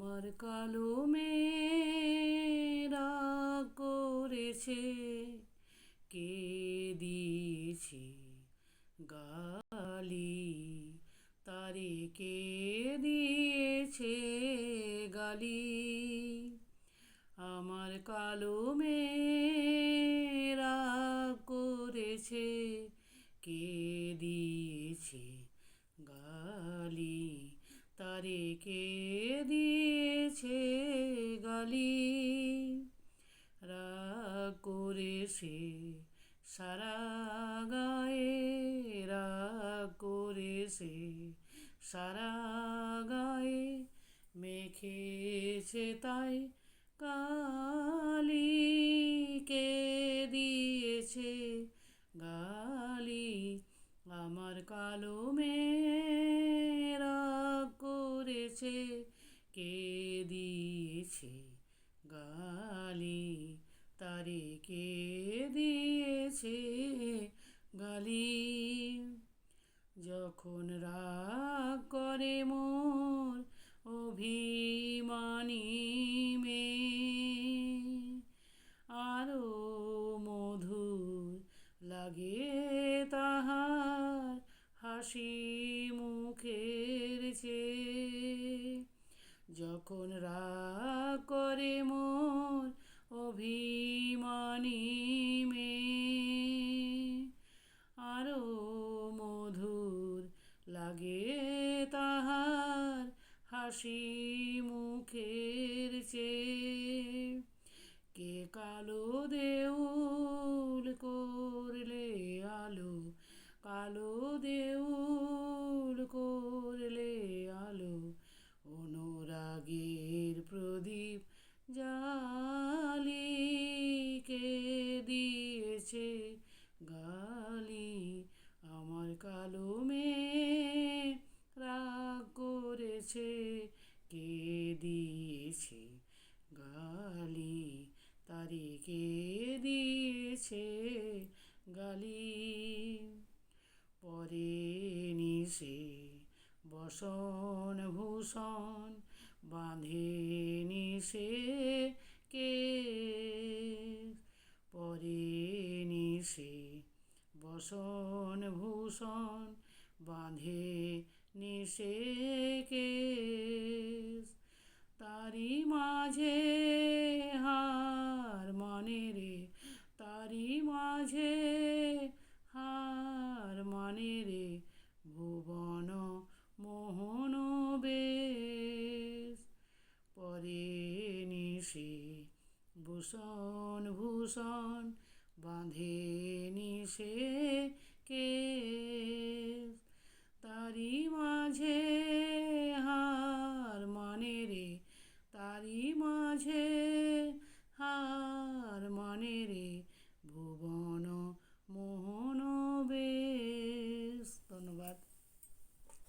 আমার কালো মেয়েরা করেছে, কে দিয়েছে গালি? তারে কে দিয়েছে গালি? আমার কালো মেয়েরা করেছে, কে দিয়েছে গালি? তারে কে দিয়েছে গালি? রাগ করে সে সারা গায়ে, রাগ করে সে সারা গায়ে মেখেছে তাই কালি কে দিয়েছে গালি? আমার কালো মেয়েরা করেছে কে দিয়েছে গালি? তারে কে দিয়েছে গালি? যখন রাগ করে মোর অভিমানী মেয়ে, আরও মধুর লাগে তাহার হাসি মুখের চেয়ে। যখন রাগ করে মোর অভিমানী মেয়ে, আরও মধুর লাগে তাহার হাসি মুখের চেয়ে। কে কালো দেউল কালো মেয়ে রাগ করেছে, কে দিয়েছে গালি? তারে কে দিয়েছে গালি? পরে নিশে বসন ভূষণ বাঁধে নিশে কে? পরে নিশে বসন ভূষণ, বাঁধে নিশে কে তারি মাঝে হার মানে রে, তারি মাঝে হার মানে রে, ভুবন মোহন বেশ। পরে নিশে ভূষণ ভূষণ বাঁধে নিশে কে তারি মাঝে হার মানে রে তারি মাঝে হার মানে রে। ভুবন